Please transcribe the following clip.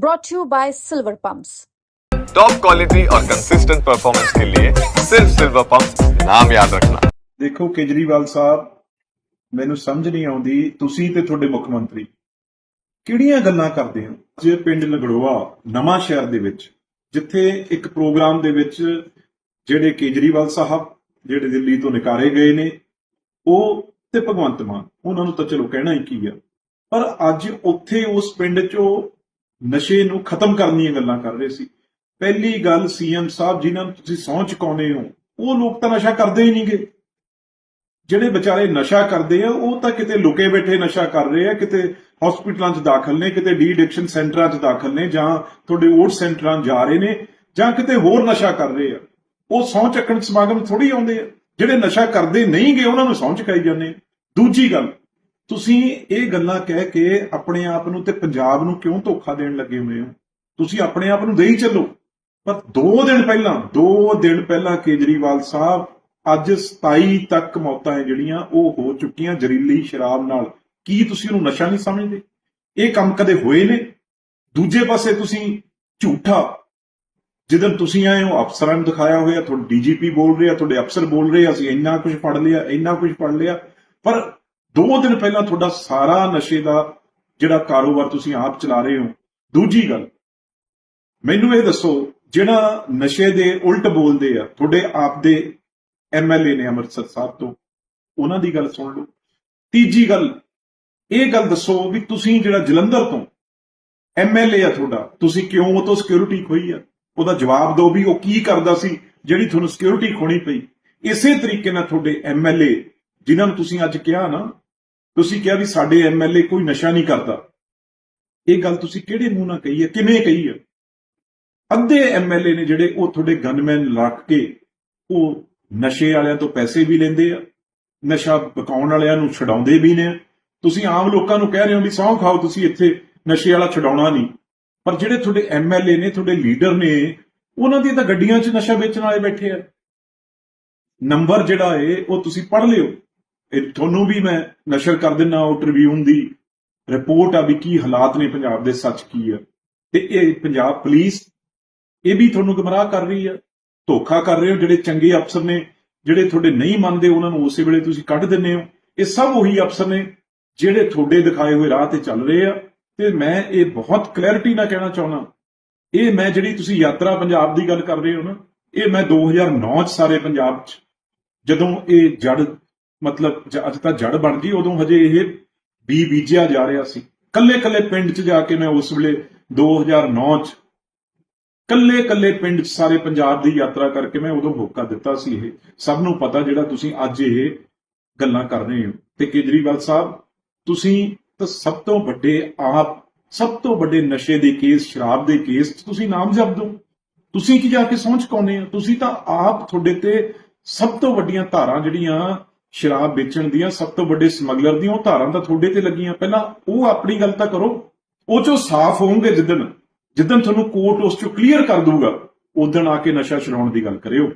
brought to you by Silver Pumps. Top quality और consistent performance के लिए सिर्फ सिल्वर पंप नाम याद रखना ਦੇਖੋ ਕੇਜਰੀਵਾਲ ਸਾਹਿਬ ਮੈਨੂੰ ਸਮਝ ਨਹੀਂ ਆਉਂਦੀ ਤੁਸੀਂ ਤੇ ਤੁਹਾਡੇ ਮੁੱਖ ਮੰਤਰੀ ਕਿਹੜੀਆਂ ਗੱਲਾਂ ਕਰਦੇ ਹੋ ਜੇ ਪਿੰਡ ਲਗੜੋਆ ਨਵਾਂ ਸ਼ਹਿਰ ਦੇ ਵਿੱਚ ਜਿੱਥੇ ਇੱਕ ਪ੍ਰੋਗਰਾਮ ਦੇ ਵਿੱਚ ਜਿਹੜੇ ਕੇਜਰੀਵਾਲ ਸਾਹਿਬ ਜਿਹੜੇ ਦਿੱਲੀ ਤੋਂ ਨਿਕਾਰੇ ਗਏ ਨੇ ਉਹ ਤੇ ਭਗਵੰਤ ਮਾਨ ਉਹਨਾਂ ਨੂੰ ਤਾਂ ਚਲੋ ਕਹਿਣਾ ਹੀ ਕੀ ਆ ਪਰ ਅੱਜ ਉੱਥੇ ਉਸ ਪਿੰਡ 'ਚੋਂ ਨਸ਼ੇ ਨੂੰ ਖਤਮ ਕਰਨ ਦੀਆਂ ਗੱਲਾਂ ਕਰ ਰਹੇ ਸੀ। ਪਹਿਲੀ ਗੱਲ ਸੀਐਮ ਸਾਹਿਬ ਜਿਨ੍ਹਾਂ ਨੂੰ ਤੁਸੀਂ ਸਹੁੰ ਚੁਕਾਉਂਦੇ ਹੋ, ਉਹ ਲੋਕ ਤਾਂ ਨਸ਼ਾ ਕਰਦੇ ਹੀ ਨਹੀਂਗੇ। ਜਿਹੜੇ ਵਿਚਾਰੇ ਨਸ਼ਾ ਕਰਦੇ ਆ, ਉਹ ਤਾਂ ਕਿਤੇ ਲੁਕੇ ਬੈਠੇ ਨਸ਼ਾ ਕਰ ਰਹੇ ਆ, ਕਿਤੇ ਹਸਪੀਟਲਾਂ 'ਚ ਦਾਖਲ ਨੇ, ਕਿਤੇ ਡੀ ਐਡਿਕਸ਼ਨ ਸੈਂਟਰਾਂ 'ਚ ਦਾਖਲ ਨੇ, ਜਾਂ ਤੁਹਾਡੇ ਓਟ ਸੈਂਟਰਾਂ ਜਾ ਰਹੇ ਨੇ, ਜਾਂ ਕਿਤੇ ਹੋਰ ਨਸ਼ਾ ਕਰ ਰਹੇ ਆ। ਉਹ ਸਹੁੰ ਚੱਕਣ ਸਮਾਗਮ ਥੋੜੀ ਆਉਂਦੇ ਆ। ਜਿਹੜੇ ਨਸ਼ਾ ਕਰਦੇ ਨਹੀਂ ਗਏ ਉਹਨਾਂ ਨੂੰ ਸਹੁੰ ਚੁਕਾਈ ਜਾਂਦੇ ਦੂਜੀ ਗੱਲ ਤੁਸੀਂ ਇਹ ਗੱਲਾਂ ਕਹਿ ਕੇ ਆਪਣੇ ਆਪ ਨੂੰ ਤੇ ਪੰਜਾਬ ਨੂੰ ਕਿਉਂ ਧੋਖਾ ਦੇਣ ਲੱਗੇ ਹੋਏ ਹੋ? ਤੁਸੀਂ ਆਪਣੇ ਆਪ ਨੂੰ ਦੇਈ ਚੱਲੋ। ਪਰ 2 ਦਿਨ ਪਹਿਲਾਂ 2 ਦਿਨ ਪਹਿਲਾਂ ਕੇਜਰੀਵਾਲ ਸਾਹਿਬ ਅੱਜ 27 ਤੱਕ ਮੌਤਾਂ ਹੈ ਜਿਹੜੀਆਂ, ਉਹ ਹੋ ਚੁੱਕੀਆਂ ਜ਼ਹਿਰੀਲੀ ਸ਼ਰਾਬ ਨਾਲ। ਕੀ ਤੁਸੀਂ ਉਹਨੂੰ ਨਸ਼ਾ ਨਹੀਂ ਸਮਝਦੇ? ਇਹ ਕੰਮ ਕਦੇ ਹੋਏ ਨੇ? ਦੂਜੇ ਪਾਸੇ ਤੁਸੀਂ ਝੂਠਾ। ਜਦੋਂ ਤੁਸੀਂ ਆਏ ਹੋ, ਅਫਸਰਾਂ ਨੂੰ ਦਿਖਾਇਆ ਹੋਇਆ, ਤੁਹਾਡੇ ਡੀਜੀਪੀ ਬੋਲ ਰਿਹਾ, ਤੁਹਾਡੇ ਅਫਸਰ ਬੋਲ ਰਹੇ, ਅਸੀਂ ਇੰਨਾ ਕੁਝ ਫੜ ਲਿਆ, ਇੰਨਾ ਕੁਝ ਫੜ ਲਿਆ। ਪਰ 2 ਦਿਨ ਪਹਿਲਾਂ ਤੁਹਾਡਾ ਸਾਰਾ ਨਸ਼ੇ ਦਾ ਜਿਹੜਾ ਕਾਰੋਬਾਰ ਤੁਸੀਂ ਆਪ ਚਲਾ ਰਹੇ ਹੋ, ਦੂਜੀ ਗੱਲ, ਮੈਨੂੰ ਇਹ ਦੱਸੋ, ਜਿਹੜਾ ਨਸ਼ੇ ਦੇ ਉਲਟ ਬੋਲਦੇ ਆ, ਤੁਹਾਡੇ ਆਪ ਦੇ ਐਮਐਲਏ ਨੇ ਅੰਮ੍ਰਿਤਸਰ ਸਾਹਿਬ ਤੋਂ, ਉਹਨਾਂ ਦੀ ਗੱਲ ਸੁਣ ਲਓ। ਤੀਜੀ ਗੱਲ, ਇਹ ਗੱਲ ਦੱਸੋ ਵੀ ਤੁਸੀਂ ਜਿਹੜਾ ਜਲੰਧਰ ਤੋਂ ਐਮਐਲਏ ਆ ਤੁਹਾਡਾ, ਤੁਸੀਂ ਕਿਉਂ ਉਹ ਤੋਂ ਸਿਕਿਉਰਿਟੀ ਖੋਈ ਆ? ਉਹਦਾ ਜਵਾਬ ਦਿਓ ਵੀ ਉਹ ਕੀ ਕਰਦਾ ਸੀ, ਜਿਹੜੀ ਤੁਹਾਨੂੰ ਸਿਕਿਉਰਿਟੀ ਖੋਣੀ ਪਈ। ਇਸੇ ਤਰੀਕੇ ਨਾਲ ਤੁਹਾਡੇ ਐਮਐਲਏ ਜਿਨ੍ਹਾਂ ਨੂੰ ਤੁਸੀਂ ਅੱਜ ਕਿਹਾ ਨਾ ਤੁਸੀਂ ਕਿਹਾ ਵੀ ਸਾਡੇ ਐਮਐਲਏ ਕੋਈ ਨਸ਼ਾ ਨਹੀਂ ਕਰਦਾ। ਇਹ ਗੱਲ ਤੁਸੀਂ ਕਿਹੜੇ ਮੂੰਹ ਨਾਲ ਕਹੀ ਹੈ? ਕਿਵੇਂ ਕਹੀ ਹੈ? ਅੱਧੇ ਐਮਐਲਏ ਨੇ ਜਿਹੜੇ ਉਹ ਤੁਹਾਡੇ ਗਨਮੈਨ ਰੱਖ ਕੇ ਉਹ ਨਸ਼ੇ ਵਾਲਿਆਂ ਤੋਂ ਪੈਸੇ ਵੀ ਲੈਂਦੇ ਆ, ਨਸ਼ਾ ਪਕਾਉਣ ਵਾਲਿਆਂ ਨੂੰ ਛਡਾਉਂਦੇ ਵੀ ਨੇ ਤੁਸੀਂ ਆਮ ਲੋਕਾਂ ਨੂੰ ਕਹਿ ਰਹੇ ਹੋ ਵੀ ਸਹੁੰ ਖਾਓ, ਤੁਸੀਂ ਇੱਥੇ ਨਸ਼ੇ ਵਾਲਾ ਛਡਾਉਣਾ ਨਹੀਂ। ਪਰ ਜਿਹੜੇ ਤੁਹਾਡੇ ਐਮਐਲਏ ਨੇ, ਤੁਹਾਡੇ ਲੀਡਰ ਨੇ, ਉਹਨਾਂ ਦੀਆਂ ਤਾਂ ਗੱਡੀਆਂ 'ਚ ਨਸ਼ਾ ਵੇਚਣ ਵਾਲੇ ਬੈਠੇ ਆ। ਨੰਬਰ ਜਿਹੜਾ ਏ, ਉਹ ਤੁਸੀਂ ਪੜ੍ਹ ਲਿਓ। ਇਹ ਤੁਹਾਨੂੰ ਵੀ ਮੈਂ ਨਸ਼ਰ ਕਰ ਦਿੰਨਾ, ਉਹ ਟ੍ਰਿਬਿਊਨ ਦੀ ਰਿਪੋਰਟ ਆ ਵੀ ਕੀ ਹਾਲਾਤ ਨੇ ਪੰਜਾਬ ਦੇ, ਸੱਚ ਕੀ ਆ। ਤੇ ਇਹ ਪੰਜਾਬ ਪੁਲਿਸ ਇਹ ਵੀ ਤੁਹਾਨੂੰ ਗੁੰਮਰਾਹ ਕਰ ਰਹੀ ਆ, ਧੋਖਾ ਕਰ ਰਹੇ ਹੋ, ਜਿਹੜੇ ਚੰਗੇ ਅਫਸਰ ਨੇ, ਜਿਹੜੇ ਤੁਹਾਡੇ ਨਹੀਂ ਮੰਨਦੇ, ਉਹਨਾਂ ਨੂੰ ਉਸੇ ਵੇਲੇ ਤੁਸੀਂ ਕੱਢ ਦਿੰਦੇ ਹੋ। ਇਹ ਸਭ ਉਹੀ ਅਫਸਰ ਨੇ, ਜਿਹੜੇ ਤੁਹਾਡੇ ਦਿਖਾਏ ਹੋਏ ਰਾਹ ਤੇ ਚੱਲ ਰਹੇ ਆ। ਤੇ ਮੈਂ ਇਹ ਬਹੁਤ ਕਲੈਰਿਟੀ ਨਾਲ ਕਹਿਣਾ ਚਾਹੁੰਦਾ ਇਹ ਮੈਂ ਜਿਹੜੀ ਤੁਸੀਂ ਯਾਤਰਾ ਪੰਜਾਬ ਦੀ ਗੱਲ ਕਰ ਰਹੇ ਹੋ ਨਾ, ਇਹ ਮੈਂ 2009 ਚ ਸਾਰੇ ਪੰਜਾਬ ਚ, ਜਦੋਂ ਇਹ ਜੜ ਮਤਲਬ ਅੱਜ ਤਾਂ ਜੜ ਬਣ ਗਈ, ਉਦੋਂ ਹਜੇ ਇਹ ਬੀ ਬੀਜਿਆ ਜਾ ਰਿਹਾ ਸੀ। ਕੱਲੇ ਕੱਲੇ ਪਿੰਡ ਚ ਜਾ ਕੇ ਮੈਂ ਉਸ ਵੇਲੇ 2009 ਚ ਕੱਲੇ ਕੱਲੇ ਪਿੰਡ ਚ ਸਾਰੇ ਪੰਜਾਬ ਦੀ ਯਾਤਰਾ ਕਰਕੇ ਮੈਂ ਉਦੋਂ ਹੋਕਾ ਦਿੱਤਾ ਸੀ ਇਹ। ਸਭ ਨੂੰ ਪਤਾ ਜਿਹੜਾ ਤੁਸੀਂ ਅੱਜ ਇਹ ਗੱਲਾਂ ਕਰ ਰਹੇ ਹੋ। ਤੇ ਕੇਜਰੀਵਾਲ ਸਾਹਿਬ, ਤੁਸੀਂ ਤਾਂ ਸਭ ਤੋਂ ਵੱਡੇ ਆਪ, ਸਭ ਤੋਂ ਵੱਡੇ ਨਸ਼ੇ ਦੇ ਕੇਸ, ਸ਼ਰਾਬ ਦੇ ਕੇਸ 'ਚ ਤੁਸੀਂ ਨਾਮਜ਼ਦ ਹੋ ਤੁਸੀਂ ਕੀ ਜਾ ਕੇ ਸਹੁੰ ਚੁਕਾਉਂਦੇ ਹੋ? ਤੁਸੀਂ ਤਾਂ ਆਪ ਤੁਹਾਡੇ ਤੇ ਸਭ ਤੋਂ ਵੱਡੀਆਂ ਧਾਰਾਂ ਜਿਹੜੀਆਂ ਸ਼ਰਾਬ ਵੇਚਣ ਦੀਆਂ ਸਭ ਤੋਂ ਵੱਡੇ ਸਮਗਲਰ ਦੀਆਂ ਉਹ ਧਾਰਾਂ ਤਾਂ ਤੁਹਾਡੇ ਤੇ ਲੱਗੀਆਂ। ਪਹਿਲਾਂ ਉਹ ਆਪਣੀ ਗੱਲ ਤਾਂ ਕਰੋ। ਉਹ ਚੋਂ ਸਾਫ਼ ਹੋਵੋਗੇ ਜਿੱਦਣ। ਜਿੱਦਣ ਤੁਹਾਨੂੰ ਕੋਰਟ ਉਸ ਚੋਂ ਕਲੀਅਰ ਕਰ ਦੂਗਾ ਉਦੋਂ ਆ ਕੇ ਨਸ਼ਾ ਛਡਾਉਣ ਦੀ ਗੱਲ ਕਰਿਓ।